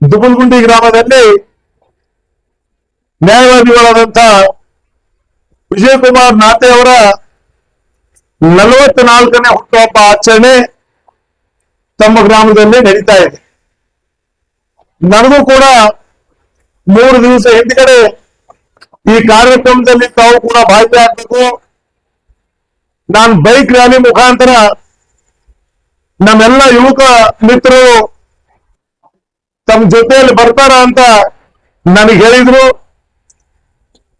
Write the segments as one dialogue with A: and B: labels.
A: ದುಬುಲ್ಗುಂಡಿ ಗ್ರಾಮದಲ್ಲಿ ನ್ಯಾಯವಾದಿಗಳಾದಂಥ ವಿಜಯಕುಮಾರ್ ನಾತೆ ಅವರ ನಲವತ್ನಾಲ್ಕನೇ ಹುಟ್ಟುಹಬ್ಬ ಆಚರಣೆ ತಮ್ಮ ಗ್ರಾಮದಲ್ಲಿ ನಡೀತಾ ಇದೆ. ನನಗೂ ಕೂಡ ಮೂರು ದಿವಸ ಹಿಂದ್ಗಡೆ ಈ ಕಾರ್ಯಕ್ರಮದಲ್ಲಿ ತಾವು ಕೂಡ ಭಾಗಿಯಾಗಬೇಕು. ನಾನು ಬೈಕ್ ರ್ಯಾಲಿ ಮುಖಾಂತರ ನಮ್ಮೆಲ್ಲ ಯುವಕ ಮಿತ್ರರು ತಮ್ಮ ಜೊತೆಯಲ್ಲಿ ಬರ್ತಾರ ಅಂತ ನನಗೆ ಹೇಳಿದ್ರು.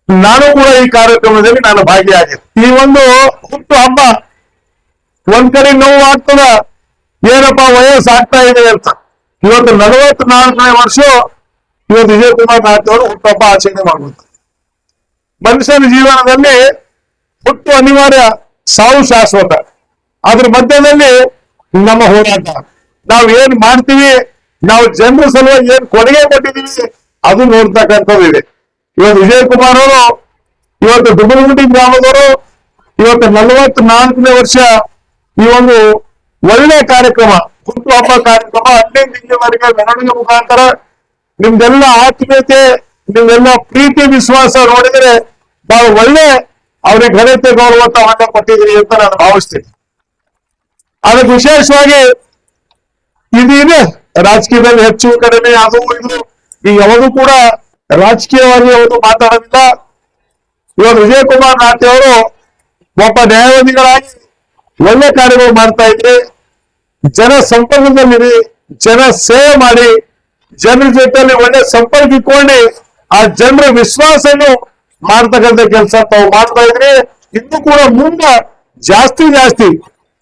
A: ನಾನು ಕೂಡ ಈ ಕಾರ್ಯಕ್ರಮದಲ್ಲಿ ನಾನು ಭಾಗಿಯಾಗಿದ್ದೆ. ಈ ಒಂದು ಹುಟ್ಟು ಹಬ್ಬ ಒಂದ್ ಕಡೆ ನೋವು ಆಗ್ತದ, ಏನಪ್ಪ ವಯಸ್ಸಾಗ್ತಾ ಇದೆ ಅಂತ. ಇವತ್ತು ನಲವತ್ನಾಲ್ಕನೇ ವರ್ಷ, ಇವತ್ತು ವಿಜಯಕುಮಾರ್ ನಾಯ್ಕವರು ಹುಟ್ಟು ಹಬ್ಬ ಆಚರಣೆ ಮಾಡುವಂತ ಮನುಷ್ಯನ ಜೀವನದಲ್ಲಿ ಹುಟ್ಟು ಅನಿವಾರ್ಯ, ಸಾವು ಶಾಶ್ವತ. ಅದ್ರ ಮಧ್ಯದಲ್ಲಿ ನಮ್ಮ ಹೋರಾಟ. ನಾವು ಏನ್ ಮಾಡ್ತೀವಿ ನಾವು ಜನರ ಸಲುವಾಗಿ ಏನ್ ಕೊಡುಗೆ ಕೊಟ್ಟಿದೀವಿ ಅದು ನೋಡ್ತಕ್ಕಂಥದ್ದು ಇದೆ. ಇವತ್ತು ವಿಜಯ್ ಕುಮಾರ್ ಅವರು, ಇವತ್ತು ದುಬಲಗುಂಡಿ ಗ್ರಾಮದವರು, ಇವತ್ತು ನಲವತ್ನಾಲ್ಕನೇ ವರ್ಷ ಈ ಒಂದು ಒಳ್ಳೆ ಕಾರ್ಯಕ್ರಮ, ಹುಟ್ಟುಹಬ್ಬ ಕಾರ್ಯಕ್ರಮ, ಹದಿನೈದು ದಿನವರೆಗೆ ಮೆರವಣಿಗೆ ಮುಖಾಂತರ ನಿಮ್ದೆಲ್ಲ ಆತ್ಮೀಯತೆ, ನಿಮ್ದೆಲ್ಲ ಪ್ರೀತಿ, ವಿಶ್ವಾಸ ನೋಡಿದ್ರೆ ಬಹಳ ಒಳ್ಳೆ ಅವ್ರಿಗೆ ಘನತೆ ಗೌರವ ತಾವನ್ನ ಕೊಟ್ಟಿದ್ದೀರಿ ಅಂತ ನಾನು ಭಾವಿಸ್ತೇನೆ. ಅದಕ್ಕೆ ವಿಶೇಷವಾಗಿ ಇದು ಇದೆ ರಾಜಕೀಯದಲ್ಲಿ ಹೆಚ್ಚು ಕಡಿಮೆ ಅದು ಇದು ಈಗ ಯಾವುದು ಕೂಡ ರಾಜಕೀಯವಾಗಿ ಅವರು ಮಾತಾಡೋದಿಲ್ಲ. ವಿಜಯ್ ವಿಜಯಕುಮಾರ್ ನಾಟಿ ಅವರು ಒಬ್ಬ ನ್ಯಾಯವಾದಿಗಳಾಗಿ ಒಳ್ಳೆ ಕಾರ್ಯಗಳು ಮಾಡ್ತಾ ಇದ್ರಿ ಜನ ಸಂಪರ್ಕದಲ್ಲಿರಿ, ಜನ ಸೇವೆ ಮಾಡಿ, ಜನರ ಜೊತೆಯಲ್ಲಿ ಒಳ್ಳೆ ಸಂಪರ್ಕ ಇಟ್ಕೊಂಡು ಆ ಜನರ ವಿಶ್ವಾಸನು ಮಾಡ್ತಕ್ಕಂಥ ಕೆಲಸ ತಾವು ಮಾಡ್ತಾ ಇದ್ರಿ ಇನ್ನು ಕೂಡ ಮುಂದೆ ಜಾಸ್ತಿ ಜಾಸ್ತಿ.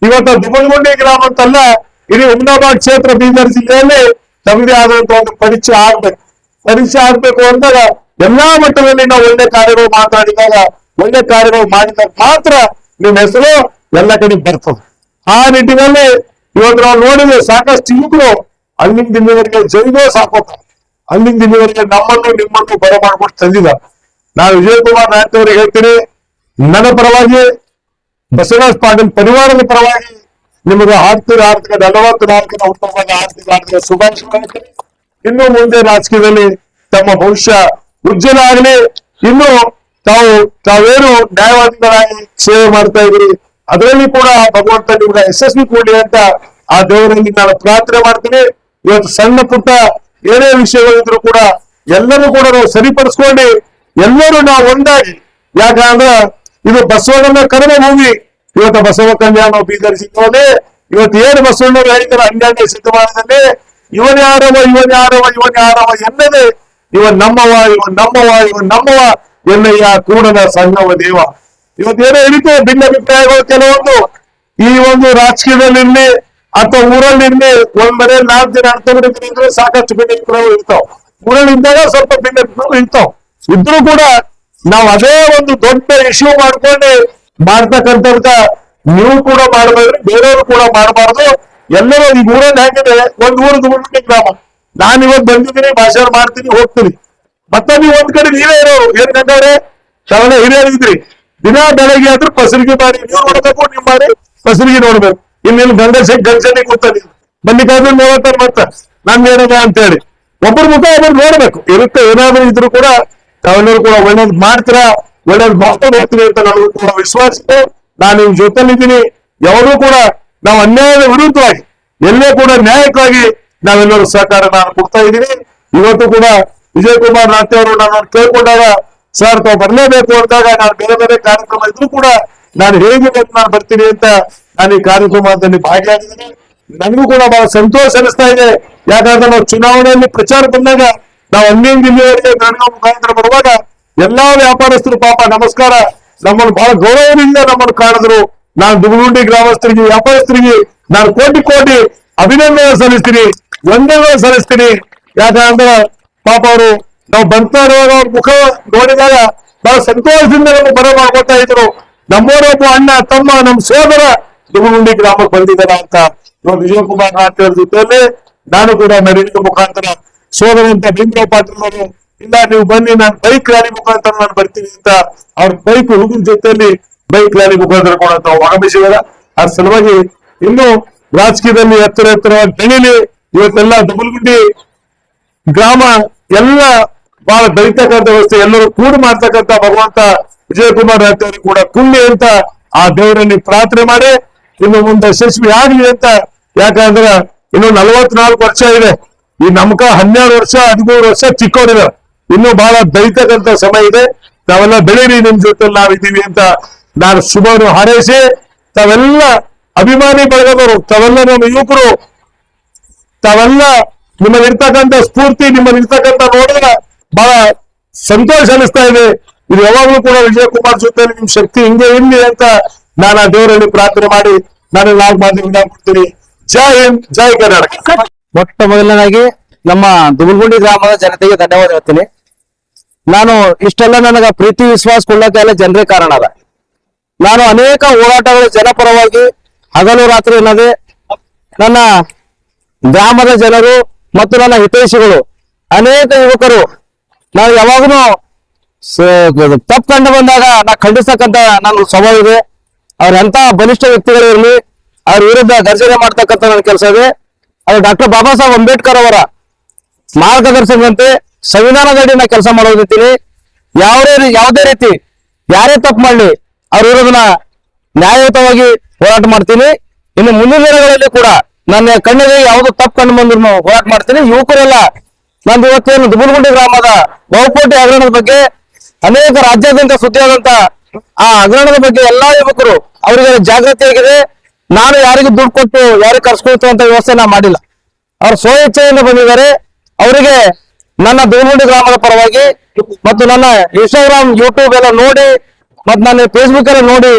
A: ಇವತ್ತು ದುಬಲ್ಗುಂಡಿ ಗ್ರಾಮ ಅಂತಲ್ಲ ಇಡೀ ಉಮ್ನಾಬಾದ್ ಕ್ಷೇತ್ರ ಬೀದರ್ ಜಿಲ್ಲೆಯಲ್ಲಿ ತಮ್ಮದೇ ಆದಂತ ಒಂದು ಪರಿಚಯ ಆಗ್ಬೇಕು. ಪರಿಚಯ ಆಗ್ಬೇಕು ಅಂದಾಗ ಎಲ್ಲಾ ಮಟ್ಟದಲ್ಲಿ ನಾವು ಒಳ್ಳೆ ಕಾರ್ಯಗಳು ಮಾತಾಡಿದಾಗ, ಒಳ್ಳೆ ಕಾರ್ಯಗಳು ಮಾಡಿದಾಗ ಮಾತ್ರ ನಿಮ್ಮ ಹೆಸರು ಎಲ್ಲ ಕಡೆ ಬರ್ತದೆ. ಆ ನಿಟ್ಟಿನಲ್ಲಿ ಇವತ್ತು ನಾವು ನೋಡಿದ್ರೆ ಸಾಕಷ್ಟು ಯುವಕರು ಅಲ್ಲಿಂದ ದಿನವರೆಗೆ ಜೈಗೋ ಸಾಕೋತ ಅಲ್ಲಿಂದ ದಿನವರೆಗೆ ನಮ್ಮನ್ನು ನಿಮ್ಮನ್ನು ಬರ ತಂದಿಲ್ಲ ನಾನು ವಿಜಯಕುಮಾರ್ ನಾಯಕ್ ಅವರಿಗೆ ಹೇಳ್ತೀನಿ, ನನ್ನ ಪರವಾಗಿ ಬಸವರಾಜ್ ಪಾಟೀಲ್ ಪರಿವಾರದ ಪರವಾಗಿ ನಿಮಗೆ ಆರ್ಥಿಕ ಆರ್ಥಿಕ ನಲವತ್ತು ನಾಲ್ಕರ ಹುಟ್ಟುಹಬ್ಬದ ಆರ್ಥಿಕ ಆರ್ಥಿಕ ಶುಭಾಶಯ. ಇನ್ನು ಮುಂದೆ ರಾಜಕೀಯದಲ್ಲಿ ತಮ್ಮ ಭವಿಷ್ಯ ಉಜ್ವಲ ಆಗಲಿ. ಇನ್ನು ತಾವು, ತಾವೇನು ನ್ಯಾಯವಾದಿಗಳಾಗಿ ಸೇವೆ ಮಾಡ್ತಾ ಇದ್ರಿ ಅದರಲ್ಲಿ ಕೂಡ ಭಗವಂತ ನಿಮ್ಗೆ ಯಶಸ್ವಿ ಕೊಡ್ಲಿ ಅಂತ ಆ ದೇವರಲ್ಲಿ ನಾನು ಪ್ರಾರ್ಥನೆ ಮಾಡ್ತೀನಿ. ಇವತ್ತು ಸಣ್ಣ ಪುಟ್ಟ ಏನೇ ವಿಷಯಗಳಿದ್ರು ಕೂಡ ಎಲ್ಲರೂ ಕೂಡ ನಾವು ಸರಿಪಡಿಸ್ಕೊಂಡು ಎಲ್ಲರೂ ನಾವು ಒಂದಾಗಿ. ಯಾಕಂದ್ರ ಇದು ಬಸವಣ್ಣನ ಕಡಿಮೆ ಭೂಮಿ. ಇವತ್ತು ಬಸವ ಕಲ್ಯಾಣ ಬೀದರ್ ಸಿಗ್ತದೆ ಇವತ್ತು ಏನು ಬಸವಣ್ಣ ಹೇಳಿದ್ದಾರೆ ಹನ್ನೆರಡನೇ ಶತಮಾನದಲ್ಲಿ ಇವನ್ ಯಾರವ ಇವನ್ ಯಾರವ ಇವನ್ ಯಾರವ ಎನ್ನದೆ, ಇವನ್ ನಮ್ಮವ ಇವನ್ ನಮ್ಮವ ಇವನ್ ನಮ್ಮವ ಎನ್ನಯ್ಯ ಕೂಡನ ಸಂಗವ ದೇವ. ಇವತ್ತೇನೋ ಭಿನ್ನ ಅಭಿಪ್ರಾಯಗಳು ಕೆಲವೊಂದು. ಈ ಒಂದು ರಾಜಕೀಯದಲ್ಲಿ ಇರ್ಲಿ ಅಥವಾ ಊರಲ್ಲಿ ಇರ್ಲಿ ಒಂದ್ ಮನೆಯಲ್ಲಿ ನಾಲ್ಕು ಜನ ಅರ್ಥಬಿಟ್ಟಿದ್ರೆ ಸಾಕಷ್ಟು ಸಾಕಷ್ಟು ಭಿನ್ನಾಭಿಪ್ರಾಯಗಳು ಇರ್ತಾವ. ಊರಲ್ಲಿ ಇದ್ದಾಗ ಸ್ವಲ್ಪ ಭಿನ್ನಾಭಿಪ್ರಾಯಗಳು ಇರ್ತಾವ. ಇದ್ರೂ ಕೂಡ ನಾವು ಅದೇ ಒಂದು ದೊಡ್ಡ ಇಶ್ಯೂ ಮಾಡ್ಕೊಂಡು ಮಾಡ್ತಕ್ಕಂಥದ್ಕ ನೀವು ಕೂಡ ಮಾಡಬೇಡ್ರಿ, ಬೇರೆಯವರು ಕೂಡ ಮಾಡಬಾರ್ದು. ಎಲ್ಲರೂ ಈ ಊರಲ್ಲಿ ಹೇಗಿದೆ? ಒಂದ್ ಊರು ದುಡ್ಡು ಗ್ರಾಮ. ನಾನು ಇವತ್ ಬಂದಿದ್ದೀನಿ ಭಾಷಣ ಮಾಡ್ತೀನಿ, ಹೋಗ್ತೀನಿ. ಮತ್ತೆ ನೀವು ಒಂದ್ ಕಡೆ ನೀವೇ ಇರೋರು. ಏನ್ ಕಂಡವ್ರೆ ಶರಣ ಹಿರಿಯರಿದ್ರಿ. ದಿನ ಬೆಳಗ್ಗೆ ಆದ್ರೂ ಪಸರಿಗೆ ಮಾಡಿ, ನೀವು ನೋಡ್ಬೇಕು, ನೀವ್ ಮಾಡಿ, ಪಸರಿಗೆ ನೋಡ್ಬೇಕು. ಇನ್ನೇನು ಗಂಗಸೆ ಗಂಗಸನೆ ಕೂತಾನೆ ಬಂದಿಕಾದ್ರೆ ನೋಡ್ತಾರೆ ಮತ್ತ. ನಮ್ಗೇನದ ಅಂತ ಹೇಳಿ ಒಬ್ಬರ ಮುಖ ಒಬ್ಬರು ನೋಡ್ಬೇಕು. ಇರುತ್ತೆ, ಏನಾದ್ರೂ ಇದ್ರು ಕೂಡ ತಾವೆಲ್ಲರೂ ಕೂಡ ಒಳ್ಳೇದ್ ಮಾಡ್ತೀರಾ? ಒಳ್ಳೇದ್ ಮಾಡ್ಕೊಂಡು ಹೋಗ್ತೀವಿ ಅಂತ ನನಗೂ ಕೂಡ ವಿಶ್ವಾಸ ಇದೆ ನಾನು ನಿಮ್ ಜೊತೆಲಿದ್ದೀನಿ ಯಾವಾಗೂ ಕೂಡ ನಾವು ಅನ್ಯಾಯದ ವಿರುದ್ಧವಾಗಿ, ಎಲ್ಲೇ ಕೂಡ ನ್ಯಾಯಕ್ಕಾಗಿ ನಾವೆಲ್ಲರೂ ಸಹಕಾರ ನಾನು ಕೊಡ್ತಾ ಇದ್ದೀನಿ ಇವತ್ತು ಕೂಡ ವಿಜಯ್ ಕುಮಾರ್ ಅವರು ನಾನು ಕೇಳ್ಕೊಂಡಾಗ, ಸರ್, ತಾವು ಬರಲೇಬೇಕು ಅಂದಾಗ ನಾನು ಬೇರೆ ಬೇರೆ ಕಾರ್ಯಕ್ರಮ ಇದ್ರು ಕೂಡ ನಾನು ಹೇಗೆ ಅಂತ ನಾನು ಬರ್ತೀನಿ ಅಂತ ನಾನು ಈ ಕಾರ್ಯಕ್ರಮದಲ್ಲಿ ಭಾಗಿಯಾಗಿದ್ದೀನಿ. ನನಗೂ ಕೂಡ ಬಹಳ ಸಂತೋಷ ಅನಿಸ್ತಾ ಇದೆ. ಯಾಕಂದ್ರೆ ನಾವು ಚುನಾವಣೆಯಲ್ಲಿ ಪ್ರಚಾರ ಬಂದಾಗ, ನಾವು ಅನ್ಯ ಜಿಲ್ಲೆಯಲ್ಲಿ ಗ್ರಾಮ ಮುಖಾಂತರ ಬರುವಾಗ ಎಲ್ಲಾ ವ್ಯಾಪಾರಸ್ಥರು ಪಾಪ ನಮಸ್ಕಾರ. ನಮ್ಮನ್ನು ಬಹಳ ಗೌರವದಿಂದ ನಮ್ಮನ್ನು ಕಾಣಿದ್ರು. ನಾನು ದುಗುಂಡಿ ಗ್ರಾಮಸ್ಥರಿಗೆ, ವ್ಯಾಪಾರಸ್ಥರಿಗೆ ನಾನು ಕೋಟಿ ಕೋಟಿ ಅಭಿನಂದನೆ ಸಲ್ಲಿಸ್ತೀನಿ. ವಂದನೆ ಸಲ್ಲಿಸ್ತೀನಿ. ಯಾಕಂದ್ರೆ ಪಾಪ ಅವರು ನಾವು ಇರುವಾಗ ಅವ್ರ ಮುಖ ನೋಡಿದಾಗ ಬಹಳ ಸಂತೋಷದಿಂದ ನಮ್ಗೆ ಬರ ಮಾಡ್ಕೊತಾ ಇದ್ರು. ನಮ್ಮವರೊಬ್ಬ ಅಣ್ಣ, ತಮ್ಮ, ನಮ್ಮ ಸೋದರ ದುಗುಂಡಿ ಗ್ರಾಮಕ್ಕೆ ಬಂದಿದ್ದಾರ ಅಂತ ನಾವು ವಿಜಯಕುಮಾರ್ ಕುಮಾರ್ ಜೊತೆಯಲ್ಲಿ ನಾನು ಕೂಡ ಮೆರವಣಿಗೆ ಮುಖಾಂತರ ಸೋದರಂತ ಭೀಮರಾವ್ ಪಾಟೀಲ್ ಅವರು ಇಲ್ಲ ನೀವು ಬನ್ನಿ, ನಾನು ಬೈಕ್ ರ್ಯಾಲಿ ಮುಖಾಂತರ ನಾನು ಬರ್ತೀನಿ ಅಂತ ಅವ್ರ ಬೈಕ್ ಹುಡುಗನ ಜೊತೆಯಲ್ಲಿ ಬೈಕ್ ರ್ಯಾಲಿ ಮುಖಾಂತರ ಕೂಡ ತಾವು ಆಗಮಿಸಿದಾರ ಆ ಸಲುವಾಗಿ ಇನ್ನು ರಾಜಕೀಯದಲ್ಲಿ ಎತ್ತರ ಎತ್ತರವಾಗಿ ಬೆಳೀಲಿ. ಇವತ್ತೆಲ್ಲ ದಬಲ್ಗುಂಡಿ ಗ್ರಾಮ ಎಲ್ಲ ಬಹಳ ಬೆಳಿತಕ್ಕಂಥ ವ್ಯವಸ್ಥೆ. ಎಲ್ಲರೂ ಕೂಡಿ ಮಾಡ್ತಕ್ಕಂಥ ಭಗವಂತ ವಿಜಯಕುಮಾರ್ ರಾಜ್ಯವರು ಕೂಡ ಕುಳ್ಳಿ ಅಂತ ಆ ದೇವರಲ್ಲಿ ಪ್ರಾರ್ಥನೆ ಮಾಡಿ. ಇನ್ನು ಮುಂದೆ ಯಶಸ್ವಿ ಆಗ್ಲಿ ಅಂತ, ಯಾಕಂದ್ರೆ ಇನ್ನು ನಲವತ್ನಾಲ್ಕು ವರ್ಷ ಇದೆ. ಈ ನಮ್ಕ ಹನ್ನೆರಡು ವರ್ಷ, ಹದಿಮೂರು ವರ್ಷ ಚಿಕ್ಕವರಿದ್ದಾರೆ ಇನ್ನು ಬಹಳ ಬೆಳಿತಕ್ಕಂಥ ಸಮಯ ಇದೆ. ನಾವೆಲ್ಲ ಬೆಳೀರಿ, ನಿಮ್ ಜೊತೆ ನಾವಿದ್ದೀವಿ ಅಂತ ನಾನು ಶುಭವನ್ನು ಹಾರೈಸಿ, ತಾವೆಲ್ಲ ಅಭಿಮಾನಿ ಬಳಗದವರು, ತಾವೆಲ್ಲ ನಮ್ಮ ಯುವಕರು, ತಾವೆಲ್ಲ ನಿಮ್ಮಲ್ಲಿರ್ತಕ್ಕಂಥ ಸ್ಫೂರ್ತಿ, ನಿಮ್ಮಲ್ಲಿರ್ತಕ್ಕಂಥ ನೋಡಿದ್ರೆ ಬಹಳ ಸಂತೋಷ ಅನಿಸ್ತಾ ಇದೆ. ಇದು ಯಾವಾಗ್ಲೂ ಕೂಡ ವಿಜಯ್ ಕುಮಾರ್ ಜೊತೆ ನಿಮ್ ಶಕ್ತಿ ಹಿಂಗೆ ಇರ್ಲಿ ಅಂತ ನಾನು ಆ ದೇವರಲ್ಲಿ ಪ್ರಾರ್ಥನೆ ಮಾಡಿ ನಾನು ನಾಲ್ಕು ಮಾತು ಕೊಡ್ತೀನಿ. ಜೈ ಹಿಂದ್, ಜೈ ಕರ್ನಾಟಕ.
B: ಮೊಟ್ಟ ಮೊದಲನಾಗಿ ನಮ್ಮ ದುಬಲ್ಗುಂಡಿ ಗ್ರಾಮದ ಜನತೆಗೆ ಧನ್ಯವಾದ ಹೇಳ್ತೀನಿ. ನಾನು ಇಷ್ಟೆಲ್ಲ ನನಗ ಪ್ರೀತಿ ವಿಶ್ವಾಸ ಕೊಡ್ಲಕ್ಕೆ ಎಲ್ಲ ಜನರೇ ಕಾರಣ ಅದ. ನಾನು ಅನೇಕ ಹೋರಾಟಗಳು ಜನಪರವಾಗಿ ಹಗಲು ರಾತ್ರಿ ಅನ್ನದೆ ನನ್ನ ಗ್ರಾಮದ ಜನರು ಮತ್ತು ನನ್ನ ಹಿತೈಷಿಗಳು ಅನೇಕ ಯುವಕರು. ನಾವು ಯಾವಾಗಲೂ ತಪ್ಪು ಕಂಡು ಬಂದಾಗ ನಾ ಖಂಡಿಸ್ತಕ್ಕಂತ ನನ್ನ ಸ್ವಭಾವ ಇದೆ. ಅವ್ರ ಎಂತ ಬಲಿಷ್ಠ ವ್ಯಕ್ತಿಗಳು ಇರಲಿ, ಅವ್ರ ವಿರುದ್ಧ ಗರ್ಜನೆ ಮಾಡ್ತಕ್ಕಂಥ ನನ್ನ ಕೆಲಸ ಇದೆ. ಅದು ಡಾಕ್ಟರ್ ಬಾಬಾ ಸಾಹೇಬ್ ಅಂಬೇಡ್ಕರ್ ಅವರ ಮಾರ್ಗದರ್ಶನದಂತೆ ಸಂವಿಧಾನದಡಿ ನಾ ಕೆಲಸ ಮಾಡೋದಿದ್ದೀನಿ ಯಾವುದೇ ಯಾವುದೇ ರೀತಿ ಯಾರೇ ತಪ್ಪು ಮಾಡಲಿ, ಅವ್ರ ವಿರುದ್ಧ ನ್ಯಾಯಯುತವಾಗಿ ಹೋರಾಟ ಮಾಡ್ತೀನಿ. ಇನ್ನು ಮುಂದಿನ ದಿನಗಳಲ್ಲಿ ಕೂಡ ನನ್ನ ಕಣ್ಣಿಗೆ ಯಾವುದು ತಪ್ಪು ಕಂಡು ಬಂದ್ರು ಹೋರಾಟ ಮಾಡ್ತೀನಿ. ಯುವಕರೆಲ್ಲ ನಂದು ಇವತ್ತೇನು ದುಬುಲ್ಗುಂಡಿ ಗ್ರಾಮದ ಬಹುಕೋಟಿ ಹಗರಣದ ಬಗ್ಗೆ ಅನೇಕ ರಾಜ್ಯಾದ್ಯಂತ ಸುದ್ದಿಯಾದಂತ ಆ ಹಗರಣದ ಬಗ್ಗೆ ಎಲ್ಲಾ ಯುವಕರು ಅವರಿಗೆ ಜಾಗೃತಿ ಆಗಿದೆ. ನಾನು ಯಾರಿಗೂ ದುಡ್ಡು ಕೊಟ್ಟು ಯಾರಿಗೆ ಕರ್ಸ್ಕೊಳ್ತೇವೆ ವ್ಯವಸ್ಥೆ ನಾ ಮಾಡಿಲ್ಲ. ಅವ್ರ ಸ್ವಇಚ್ಛೆಯಿಂದ ಬಂದಿದ್ದಾರೆ. ಅವರಿಗೆ ನನ್ನ ದುಬುಲ್ಗುಂಡಿ ಗ್ರಾಮದ ಪರವಾಗಿ ಮತ್ತು ನನ್ನ ಇನ್ಸ್ಟಾಗ್ರಾಮ್ ಯೂಟ್ಯೂಬ್ ಎಲ್ಲ ನೋಡಿ ಮತ್ತು ನನ್ನ ಫೇಸ್ಬುಕ್ ಎಲ್ಲ ನೋಡಿ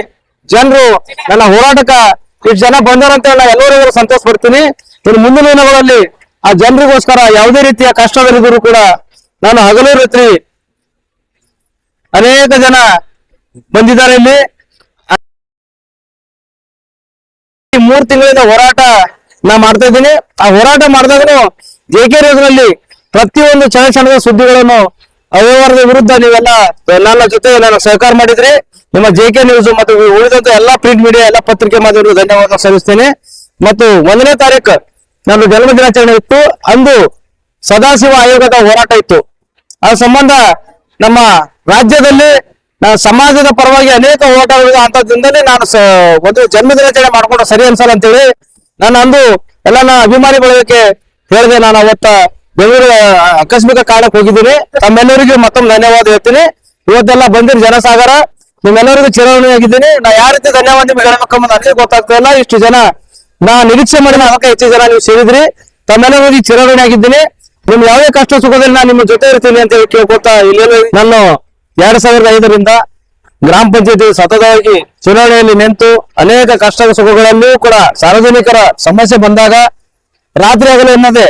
B: ಜನರು ನನ್ನ ಹೋರಾಟಕ್ಕೆ ಇಷ್ಟು ಜನ ಬಂದಾರಂತ ನಾ ಎಲ್ಲರಿಗೂ ಸಂತೋಷ ಪಡ್ತೀನಿ. ಇನ್ನು ಮುಂದಿನ ದಿನಗಳಲ್ಲಿ ಆ ಜನರಿಗೋಸ್ಕರ ಯಾವುದೇ ರೀತಿಯ ಕಷ್ಟದಲ್ಲಿದ್ದರೂ ಕೂಡ ನಾನು ಹಗಲು ರಾತ್ರಿ ಅನೇಕ ಜನ ಬಂದಿದ್ದಾರೆ ಇಲ್ಲಿ. ಮೂರ್ ತಿಂಗಳಿಂದ ಹೋರಾಟ ನಾ ಮಾಡ್ತಾ ಇದ್ದೀನಿ. ಆ ಹೋರಾಟ ಮಾಡಿದಾಗನು ಜೆ ಕೆ ನ್ಯೂಸ್ನಲ್ಲಿ ಪ್ರತಿಯೊಂದು ಕ್ಷಣದ ಸುದ್ದಿಗಳನ್ನು ಅವ್ಯವಹಾರದ ವಿರುದ್ಧ ನೀವೆಲ್ಲ ನನ್ನ ಜೊತೆ ನಾನು ಸಹಕಾರ ಮಾಡಿದ್ರಿ. ನಿಮ್ಮ ಜೆ ಕೆ ನ್ಯೂಸ್ ಮತ್ತು ಉಳಿದಂತ ಎಲ್ಲಾ ಪ್ರಿಂಟ್ ಮೀಡಿಯಾ ಎಲ್ಲಾ ಪತ್ರಿಕೆ ಮಾಧ್ಯಮಗಳು ಧನ್ಯವಾದ ಸಲ್ಲಿಸ್ತೇನೆ. ಮತ್ತು ಒಂದನೇ ತಾರೀಕು ನನ್ನ ಜನ್ಮ ದಿನಾಚರಣೆ ಇತ್ತು. ಅಂದು ಸದಾಶಿವ ಆಯೋಗದ ಹೋರಾಟ ಇತ್ತು. ಆ ಸಂಬಂಧ ನಮ್ಮ ರಾಜ್ಯದಲ್ಲಿ ಸಮಾಜದ ಪರವಾಗಿ ಅನೇಕ ಹೋರಾಟಗಳಿದೆ ಅಂತದಿಂದಲೇ ನಾನು ಒಂದು ಜನ್ಮ ದಿನಾಚರಣೆ ಮಾಡ್ಕೊಂಡು ಸರಿ ಅನ್ಸಲ್ಲ ಅಂತೇಳಿ ನಾನು ಅಂದು ಎಲ್ಲ ನನ್ನ ಅಭಿಮಾನಿ ಬೆಳೆಯೋಕೆ ಹೇಳಿದೆ. ನಾನು ಅವತ್ತ ಬೆಂಗಳೂರು ಆಕಸ್ಮಿಕ ಕಾರಣಕ್ಕೆ ಹೋಗಿದ್ದೀನಿ. ತಮ್ಮೆಲ್ಲರಿಗೂ ಮತ್ತೊಮ್ಮೆ ಧನ್ಯವಾದ ಹೇಳ್ತೀನಿ. ಇವತ್ತೆಲ್ಲ ಬಂದಿರ ಜನಸಾಗರ, ನಿಮ್ಮೆಲ್ಲರಿಗೂ ಚಿರಋಣಿ ಆಗಿದ್ದೀನಿ ನಾ ಯಾವ ರೀತಿ ಧನ್ಯವಾದ ನಿಮ್ಗೆ ಹೇಳ್ಬೇಕಂಬುದು ನನಗೆ ಗೊತ್ತಾಗ್ತಾ ಇಲ್ಲ. ಇಷ್ಟು ಜನ, ನಾ ನಿರೀಕ್ಷೆ ಮಾಡಿದ ಅದಕ್ಕೆ ಹೆಚ್ಚು ಜನ ನೀವು ಸೇರಿದ್ರಿ. ತಮ್ಮೆಲ್ಲರಿಗೂ ಚಿರಋಣಿ ಆಗಿದ್ದೀನಿ ನಿಮ್ ಯಾವುದೇ ಕಷ್ಟ ಸುಖದಲ್ಲಿ ನಾನು ನಿಮ್ಮ ಜೊತೆ ಇರ್ತೀನಿ ಅಂತ ಹೇಳಿ ಕೇಳ್ಕೊತಾ ಇಲ್ಲೇನು? ನಾನು ಎರಡ್ ಸಾವಿರದ ಐದರಿಂದ ಗ್ರಾಮ ಪಂಚಾಯತಿ ಸತತವಾಗಿ ಚುನಾವಣೆಯಲ್ಲಿ ನಿಂತು ಅನೇಕ ಕಷ್ಟ ಸುಖಗಳಲ್ಲೂ ಕೂಡ ಸಾರ್ವಜನಿಕರ ಸಮಸ್ಯೆ ಬಂದಾಗ ರಾತ್ರಿ ಆಗಲೇ ಎನ್ನದೆ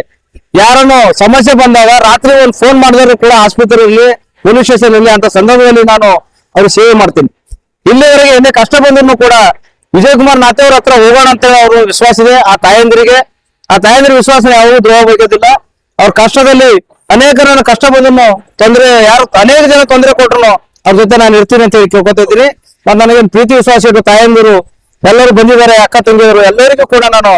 B: ಯಾರನ್ನು ಸಮಸ್ಯೆ ಬಂದಾಗ ರಾತ್ರಿ ಒಂದು ಫೋನ್ ಮಾಡಿದ್ರು ಕೂಡ ಆಸ್ಪತ್ರೆ ಇರಲಿ ಪೊಲೀಸ್ ಸ್ಟೇಷನ್ ಇರಲಿ ಅಂತ ಸಂದರ್ಭದಲ್ಲಿ ನಾನು ಅವ್ರಿಗೆ ಸೇವೆ ಮಾಡ್ತೀನಿ. ಇಲ್ಲಿವರೆಗೆ ಎಣ್ಣೆ ಕಷ್ಟ ಬಂದ್ರು ಕೂಡ ವಿಜಯ್ ಕುಮಾರ್ ಅವ್ರ ಹತ್ರ ಹೋಗೋಣ ಅಂತ ಅವರು ವಿಶ್ವಾಸ ಇದೆ. ಆ ತಾಯಂದಿರಿಗೆ, ಆ ತಾಯಂದಿರ ವಿಶ್ವಾಸ ಯಾವುದು ದ್ರೋಹ ಬಗೆದಿಲ್ಲ. ಅವ್ರ ಕಷ್ಟದಲ್ಲಿ ಅನೇಕ ನನ್ನ ಕಷ್ಟ ಬಂದನ್ನು ತೊಂದರೆ ಯಾರು, ಅನೇಕ ಜನ ತೊಂದರೆ ಕೊಟ್ರು ಅವ್ರ ಜೊತೆ ನಾನು ಇರ್ತೀನಿ ಅಂತ ಹೇಳಿ ಕೇಳ್ಕೊತಾ ಇದ್ದೀನಿ. ಮತ್ತೆ ನನಗೇನು ಪ್ರೀತಿ ವಿಶ್ವಾಸ ಇಟ್ಟು ತಾಯಂದಿರು ಎಲ್ಲರೂ ಬಂದಿದ್ದಾರೆ, ಅಕ್ಕ ತಂಗಿಯವರು, ಎಲ್ಲರಿಗೂ ಕೂಡ ನಾನು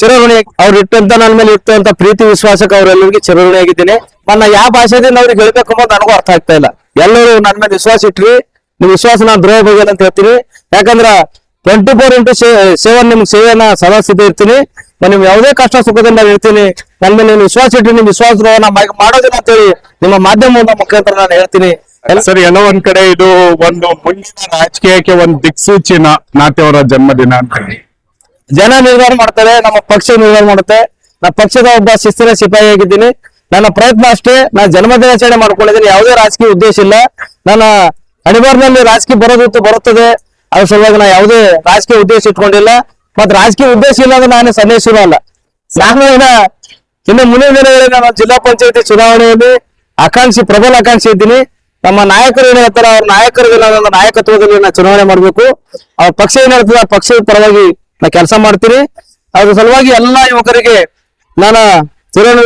B: ಚಿರಋಣಿ ಅವ್ರು ಇಟ್ಟಂತ ನನ್ನ ಮೇಲೆ ಇಟ್ಟಂತ ಪ್ರೀತಿ ವಿಶ್ವಾಸಕ್ಕೆ ಅವರೆಲ್ಲರಿಗೂ ಚಿರಋಣಿ ಆಗಿದ್ದೀನಿ. ನನ್ನ ಯಾವ ಭಾಷೆದಿಂದ ಅವ್ರಿಗೆ ಹೇಳ್ಬೇಕು ಅನ್ನೋದು ನನಗೂ ಅರ್ಥ ಆಗ್ತಾ ಇಲ್ಲ. ಎಲ್ಲರೂ ನನ್ನ ಮೇಲೆ ವಿಶ್ವಾಸ ಇಟ್ರಿ. ನಿಮ್ ವಿಶ್ವಾಸ ನಾನು ದ್ರೋಹ ಹೋಗಿಲ್ಲ ಅಂತ ಹೇಳ್ತೀನಿ. ಯಾಕಂದ್ರ ಟ್ವೆಂಟಿ ಫೋರ್ ಇಂಟು ಸೆವೆನ್ ನಿಮ್ ಸೇವೆಯನ್ನ ಸದಾ ಸಿದ್ಧ ಇರ್ತೀನಿ. ನಾನು ನಿಮ್ ಯಾವುದೇ ಕಷ್ಟ ಸುಖದಿಂದ ನಾನು ಇರ್ತೀನಿ. ನನ್ನ ಮೇಲೆ ನೀವು ವಿಶ್ವಾಸ ಇಟ್ರಿ. ನಿಮ್ ವಿಶ್ವಾಸ ದ್ರೋಹ ಮಾಡೋದಿಲ್ಲ ಅಂತೇಳಿ ನಿಮ್ಮ ಮಾಧ್ಯಮದ ಮುಖಾಂತರ ನಾನು ಹೇಳ್ತೀನಿ.
A: ಸರಿ ಎಲ್ಲೋ ಒಂದ್ ಕಡೆ ಇದು ಒಂದು ಮುಂದಿನ ರಾಜಕೀಯಕ್ಕೆ ಒಂದು ದಿಕ್ಸೂಚಿನ ನಾತೆಯವರ ಜನ್ಮದಿನ ಅಂತ
B: ಜನ ನಿರ್ಧಾರ ಮಾಡ್ತಾರೆ ನಮ್ಮ ಪಕ್ಷ ನಿರ್ಧಾರ ಮಾಡುತ್ತೆ. ನಾ ಪಕ್ಷದ ಒಬ್ಬ ಶಿಸ್ತಿನ ಸಿಪಾಯಿ ಆಗಿದ್ದೀನಿ. ನನ್ನ ಪ್ರಯತ್ನ ಅಷ್ಟೇ ನಾನು ಜನ್ಮದಿನಾಚರಣೆ ಮಾಡ್ಕೊಳ್ಳಿದ್ದೀನಿ ಮಾಡ್ಕೊಂಡಿದ್ದೀನಿ. ಯಾವುದೇ ರಾಜಕೀಯ ಉದ್ದೇಶ ಇಲ್ಲ. ನನ್ನ ಅನಿವಾರ್ಯದಲ್ಲಿ ರಾಜಕೀಯ ಬರೋದಿತ್ತು ಬರುತ್ತದೆ. ಅದ್ರ ಸಲುವಾಗಿ ನಾ ಯಾವುದೇ ರಾಜಕೀಯ ಉದ್ದೇಶ ಇಟ್ಕೊಂಡಿಲ್ಲ. ಮತ್ ರಾಜಕೀಯ ಉದ್ದೇಶ ಇಲ್ಲ ಅಂದ್ರೆ ನಾನು ಸಂದೇಶನೂ ಅಲ್ಲ. ನಾನು ಇನ್ನು ಮುಂದಿನ ದಿನಗಳಲ್ಲಿ ನಾನು ಜಿಲ್ಲಾ ಪಂಚಾಯತಿ ಚುನಾವಣೆಯಲ್ಲಿ ಆಕಾಂಕ್ಷಿ ಪ್ರಬಲ ಆಕಾಂಕ್ಷಿ ಇದ್ದೀನಿ. ನಮ್ಮ ನಾಯಕರು ಏನ್ ಹೇಳ್ತಾರ, ಅವ್ರ ನಾಯಕರಿಗೆ ನಾಯಕತ್ವದಲ್ಲಿ ನಾ ಚುನಾವಣೆ ಮಾಡ್ಬೇಕು. ಅವ್ರ ಪಕ್ಷ ಏನ್ ಹೇಳ್ತದ ಪಕ್ಷದ ಪರವಾಗಿ ನಾ ಕೆಲಸ ಮಾಡ್ತೀನಿ ಅದ್ರ ಸಲುವಾಗಿ ಎಲ್ಲಾ ಯುವಕರಿಗೆ ನಾನು